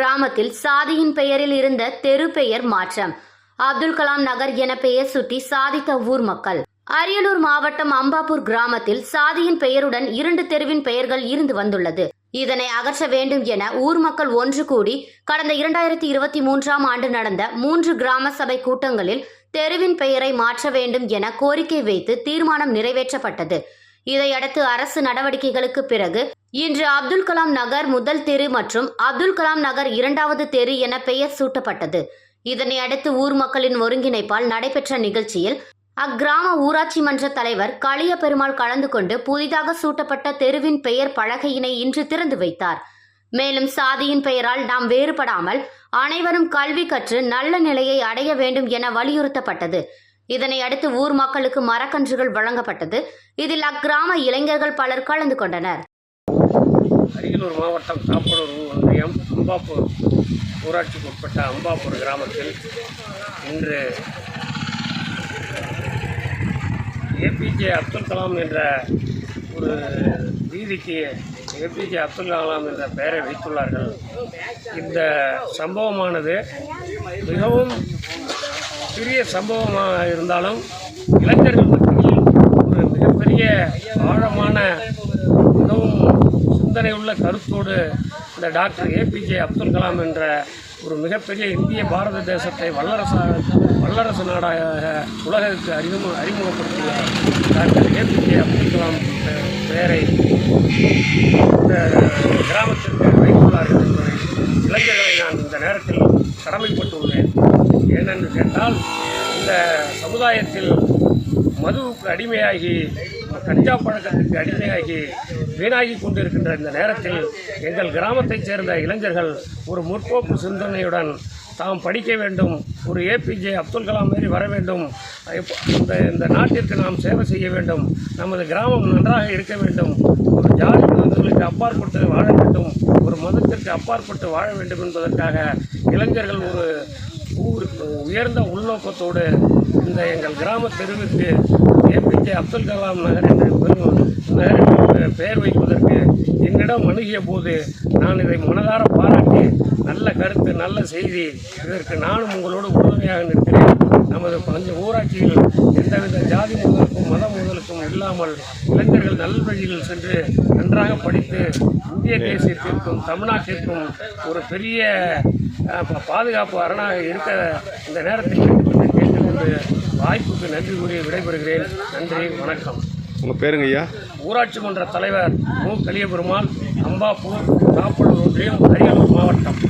கிராமத்தில் சாதியின் பெயரில் இருந்த தெரு பெயர் மாற்றம். அப்துல் கலாம் நகர் என பெயர் சுட்டி சாதித்த ஊர் மக்கள். அரியலூர் மாவட்டம் அம்பாப்பூர் கிராமத்தில் சாதியின் பெயருடன் இரண்டு தெருவின் பெயர்கள் இருந்து வந்துள்ளது. இதனை அகற்ற வேண்டும் என ஊர் மக்கள் ஒன்று கூடி கடந்த இரண்டாயிரத்தி இருபத்தி மூன்றாம் ஆண்டு நடந்த மூன்று கிராம சபை கூட்டங்களில் தெருவின் பெயரை மாற்ற வேண்டும் என கோரிக்கை வைத்து தீர்மானம் நிறைவேற்றப்பட்டது. இதையடுத்து அரசு நடவடிக்கைகளுக்கு பிறகு இன்று அப்துல் கலாம் நகர் முதல் தெரு மற்றும் அப்துல் கலாம் நகர் இரண்டாவது தெரு என பெயர் சூட்டப்பட்டது. இதனை அடுத்து ஊர் மக்களின் ஒருங்கிணைப்பால் நடைபெற்ற நிகழ்ச்சியில் அக்கிராம ஊராட்சி மன்ற தலைவர் களிய பெருமாள் கலந்து கொண்டு புதிதாக சூட்டப்பட்ட தெருவின் பெயர் பலகையினை இன்று திறந்து வைத்தார். மேலும் சாதியின் பெயரால் நாம் வேறுபடாமல் அனைவரும் கல்வி கற்று நல்ல நிலையை அடைய வேண்டும் என வலியுறுத்தப்பட்டது. இதனை அடுத்து ஊர் மக்களுக்கு மரக்கன்றுகள் வழங்கப்பட்டது. இதில் அக்கிராம இளைஞர்கள் பலர் கலந்து கொண்டனர். அரியலூர் மாவட்டம் காப்பனூர் ஒன்றியம் அம்பாப்பூர் ஊராட்சிக்கு உட்பட்ட அம்பாப்பூர் கிராமத்தில் இன்று ஏபிஜே அப்துல் கலாம் என்ற ஒரு வீதிக்கு ஏபிஜே அப்துல் கலாம் என்ற பெயரை வைத்துள்ளார்கள். இந்த சம்பவமானது மிகவும் சிறிய சம்பவமாக இருந்தாலும் இளைஞர்கள் மத்தியில் ஒரு மிகப்பெரிய ஆழமான மிகவும் சிந்தனை உள்ள கருத்தோடு இந்த டாக்டர் ஏபிஜே அப்துல் கலாம் என்ற ஒரு மிகப்பெரிய இந்திய பாரத தேசத்தை வல்லரசாக வல்லரசு நாடாக உலகிற்கு அறிமுக அறிமுகப்படுத்திய டாக்டர் ஏபிஜே அப்துல் கலாம் பெயரை இந்த கிராமத்திற்கு வைத்துள்ளார்கள் என்பதை இளைஞர்களை நான் இந்த நேரத்தில் கடமைப்பட்டுள்ளேன் ஏனென்று கேட்டால் இந்த சமுதாயத்தில் மதுவுக்கு அடிமையாகி கஞ்சா பழக்கத்திற்கு அடிமையாகி வீணாகி கொண்டிருக்கின்ற இந்த நேரத்தில் எங்கள் கிராமத்தைச் சேர்ந்த இளைஞர்கள் ஒரு முற்போக்கு சிந்தனையுடன் தாம் படிக்க வேண்டும் ஒரு ஏபிஜே அப்துல் கலாம் மாரி வர வேண்டும் இந்த இந்த நாட்டிற்கு நாம் சேவை செய்ய வேண்டும் நமது கிராமம் நன்றாக இருக்க வேண்டும் ஒரு ஜாதி மதங்களுக்கு அப்பாற்பட்டு வாழ வேண்டும் ஒரு மதத்திற்கு அப்பாற்பட்டு வாழ வேண்டும் என்பதற்காக இளைஞர்கள் ஒரு ஊர் உயர்ந்த உள்நோக்கத்தோடு இந்த எங்கள் கிராம தெருவுக்கு ஏபிஜே அப்துல் கலாம் நகர் என்று பெரும் நகர் பெயர் வைப்பதற்கு என்னிடம் அணுகிய போது நான் இதை மனதார பாராட்டி நல்ல கருத்து நல்ல செய்தி இதற்கு நானும் உங்களோடு உறுதுணையாக நிற்கிறேன். நமது பஞ்ச ஊராட்சியில் எந்தவித ஜாதி முதலுக்கும் மத முதலுக்கும் இல்லாமல் இளைஞர்கள் நல்வழியில் சென்று நன்றாக படித்து இந்திய தேசியத்திற்கும் தமிழ்நாட்டிற்கும் ஒரு பெரிய பாதுகாப்பு அரணாக இருக்க இந்த நேரத்தில் கேட்டுக்கொண்டு வாய்ப்புக்கு நன்றி கூறி விடைபெறுகிறேன். நன்றி வணக்கம். உங்கள் பேருங்க ஐயா? ஊராட்சி மன்ற தலைவர் மு. கலியபெருமாள் அம்பாப்பூர் காப்பலூர் ஒன்றியம் அரியலூர் மாவட்டம்.